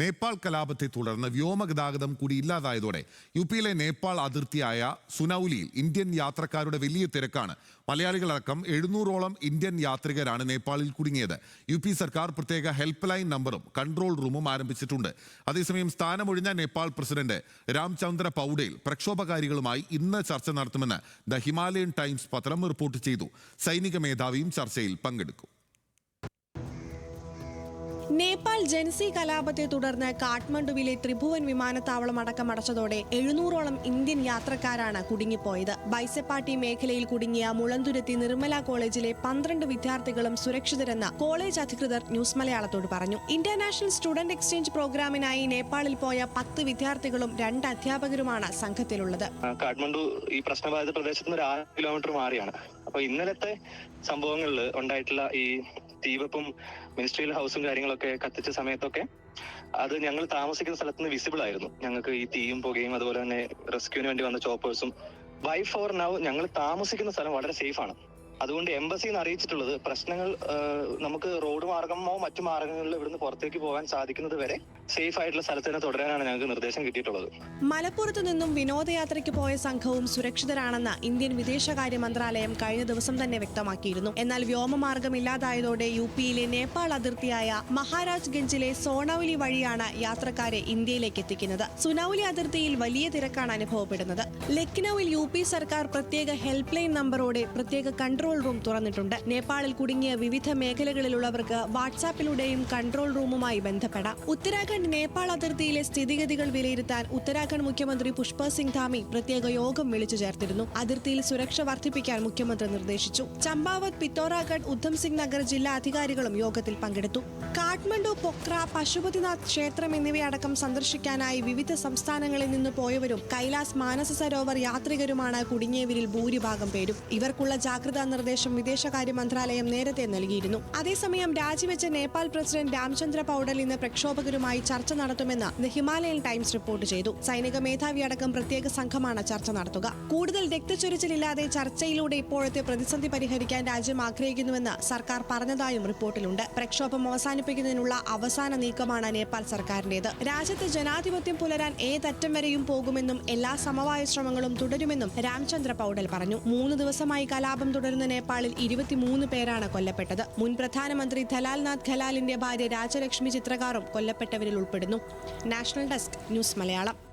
നേപ്പാൾ കലാപത്തെ തുടർന്ന് വ്യോമഗതാഗതം കൂടി ഇല്ലാതായതോടെ യു പിയിലെ നേപ്പാൾ അതിർത്തിയായ സുനൌലിയിൽ ഇന്ത്യൻ യാത്രക്കാരുടെ വലിയ തിരക്കാണ്. മലയാളികളടക്കം എഴുന്നൂറോളം ഇന്ത്യൻ യാത്രികരാണ് നേപ്പാളിൽ കുടുങ്ങിയത്. യു പി സർക്കാർ പ്രത്യേക ഹെൽപ്പ് ലൈൻ നമ്പറും കൺട്രോൾ റൂമും ആരംഭിച്ചിട്ടുണ്ട്. അതേസമയം സ്ഥാനമൊഴിഞ്ഞ നേപ്പാൾ പ്രസിഡന്റ് രാംചന്ദ്ര പൗഡേൽ പ്രക്ഷോഭകാരികളുമായി ഇന്ന് ചർച്ച നടത്തുമെന്ന് ദ ഹിമാലയൻ ടൈംസ് പത്രം റിപ്പോർട്ട് ചെയ്തു. സൈനിക മേധാവിയും ചർച്ചയിൽ പങ്കെടുക്കും. നേപ്പാൾ ജൻസി കലാപത്തെ തുടർന്ന് കാഠ്മണ്ഡുവിലെ ത്രിഭുവൻ വിമാനത്താവളം അടക്കം അടച്ചതോടെ എഴുന്നൂറോളം ഇന്ത്യൻ യാത്രക്കാരാണ് കുടുങ്ങിപ്പോയത്. ബൈസെപ്പാട്ടി മേഖലയിൽ കുടുങ്ങിയ മുളന്തുരുത്തി നിർമ്മല കോളേജിലെ പന്ത്രണ്ട് വിദ്യാർത്ഥികളും സുരക്ഷിതരെന്ന് കോളേജ് അധികൃതർ ന്യൂസ് മലയാളത്തോട് പറഞ്ഞു. ഇന്റർനാഷണൽ സ്റ്റുഡന്റ് എക്സ്ചേഞ്ച് പ്രോഗ്രാമിനായി നേപ്പാളിൽ പോയ പത്ത് വിദ്യാർത്ഥികളും രണ്ട് അധ്യാപകരുമാണ് സംഘത്തിലുള്ളത്. കാഠ്മണ്ഡു ഈ പ്രശ്നബാധിത പ്രദേശത്ത് നിന്ന് ഒരു ആറ് കിലോമീറ്റർ മാറിയാണ്. അപ്പൊ ഇന്നലത്തെ സംഭവങ്ങളിൽ ഉണ്ടായിട്ടുള്ള ഈ തീവപ്പും മിനിസ്ട്രിയൽ ഹൗസും കാര്യങ്ങളൊക്കെ കത്തിച്ച സമയത്തൊക്കെ അത് ഞങ്ങൾ താമസിക്കുന്ന സ്ഥലത്ത് നിന്ന് വിസിബിൾ ആയിരുന്നു. ഞങ്ങൾക്ക് ഈ തീയും പുകയും അതുപോലെ തന്നെ റെസ്ക്യൂവിന് വേണ്ടി വന്ന ചോപ്പേഴ്സും ബൈ ഫോർ നൗ ഞങ്ങൾ താമസിക്കുന്ന സ്ഥലം വളരെ സേഫ് ആണ്. അതുകൊണ്ട് എംബസിന്ന് അറിയിച്ചിട്ടുള്ളത് പ്രശ്നങ്ങൾ നമുക്ക് റോഡ് മാർഗമോ മറ്റു മാർഗങ്ങളിലോ ഇവിടുന്ന് പുറത്തേക്ക് പോകാൻ സാധിക്കുന്നത് വരെ സേഫ് ആയിട്ടുള്ള സ്ഥലത്ത് തന്നെ തുടരാനാണ് ഞങ്ങൾക്ക് നിർദ്ദേശം കിട്ടിയിട്ടുള്ളത്. മലപ്പുറത്തു നിന്നും വിനോദയാത്രയ്ക്ക് പോയ സംഘവും സുരക്ഷിതരാണെന്ന് ഇന്ത്യൻ വിദേശകാര്യ മന്ത്രാലയം കഴിഞ്ഞ ദിവസം തന്നെ വ്യക്തമാക്കിയിരുന്നു. എന്നാൽ വ്യോമമാർഗമില്ലാതായതോടെ യു പിയിലെ നേപ്പാൾ അതിർത്തിയായ മഹാരാജ് ഗഞ്ചിലെ സോണൌലി വഴിയാണ് യാത്രക്കാരെ ഇന്ത്യയിലേക്ക് എത്തിക്കുന്നത്. സുനൌലി അതിർത്തിയിൽ വലിയ തിരക്കാണ് അനുഭവപ്പെടുന്നത്. ലക്നൌവിൽ യു സർക്കാർ പ്രത്യേക ഹെൽപ്പ് ലൈൻ നമ്പറോടെ പ്രത്യേക കൺട്രോൾ റൂം തുറന്നിട്ടുണ്ട്. നേപ്പാളിൽ കുടുങ്ങിയ വിവിധ മേഖലകളിലുള്ളവർക്ക് വാട്സാപ്പിലൂടെയും കൺട്രോൾ റൂമുമായി ബന്ധപ്പെടാം. ഉത്തരാഖണ്ഡ് നേപ്പാൾ അതിർത്തിയിലെ സ്ഥിതിഗതികൾ വിലയിരുത്താൻ ഉത്തരാഖണ്ഡ് മുഖ്യമന്ത്രി പുഷ്പ സിംഗ് ധാമി പ്രത്യേക യോഗം വിളിച്ചു ചേർത്തിരുന്നു. അതിർത്തിയിൽ സുരക്ഷ വർദ്ധിപ്പിക്കാൻ മുഖ്യമന്ത്രി നിർദ്ദേശിച്ചു. ചമ്പാവത് പിത്തോറാഗഡ് ഉദ്ധം സിംഗ് നഗർ ജില്ലാ അധികാരികളും യോഗത്തിൽ പങ്കെടുത്തു. കാഠ്മണ്ഡു പൊക്ര പശുപതിനാഥ് ക്ഷേത്രം എന്നിവയടക്കം സന്ദർശിക്കാനായി വിവിധ സംസ്ഥാനങ്ങളിൽ നിന്ന് പോയവരും കൈലാസ് മാനസ സരോവർ യാത്രികരുമാണ് കുടുങ്ങിയവരിൽ ഭൂരിഭാഗം പേരും. ഇവർക്കുള്ള ജാഗ്രതാ നിർദ്ദേശം വിദേശകാര്യ മന്ത്രാലയം നേരത്തെ നൽകിയിരുന്നു. അതേസമയം രാജിവെച്ച നേപ്പാൾ പ്രസിഡന്റ് രാംചന്ദ്ര പൌഡൽ ഇന്ന് പ്രക്ഷോഭകരുമായി ചർച്ച നടത്തുമെന്ന് ദ ഹിമാലയൻ ടൈംസ് റിപ്പോർട്ട് ചെയ്തു. സൈനിക മേധാവി അടക്കം പ്രത്യേക സംഘമാണ് ചർച്ച നടത്തുക. കൂടുതൽ രക്തച്ചൊരിച്ചിലില്ലാതെ ചർച്ചയിലൂടെ ഇപ്പോഴത്തെ പ്രതിസന്ധി പരിഹരിക്കാൻ രാജ്യം ആഗ്രഹിക്കുന്നുവെന്ന് സർക്കാർ പറഞ്ഞതായും റിപ്പോർട്ടിലുണ്ട്. പ്രക്ഷോഭം അവസാനിപ്പിക്കുന്നതിനുള്ള അവസാന നീക്കമാണ് നേപ്പാൾ സർക്കാരിന്റേത്. രാജ്യത്ത് ജനാധിപത്യം പുലരാൻ ഏതറ്റം വരെയും പോകുമെന്നും എല്ലാ സമവായ ശ്രമങ്ങളും തുടരുമെന്നും രാംചന്ദ്ര പൌഡൽ പറഞ്ഞു. മൂന്ന് ദിവസമായി കലാപം തുടരുന്ന നേപ്പാളിൽ ഇരുപത്തിമൂന്ന് പേരാണ് കൊല്ലപ്പെട്ടത്. മുൻ പ്രധാനമന്ത്രി ധലാൽനാഥ് ഖലാലിന്റെ ഭാര്യ രാജലക്ഷ്മി ചിത്രകാറും കൊല്ലപ്പെട്ടവരിൽ ഉൾപ്പെടുന്നു. National desk news Malayalam.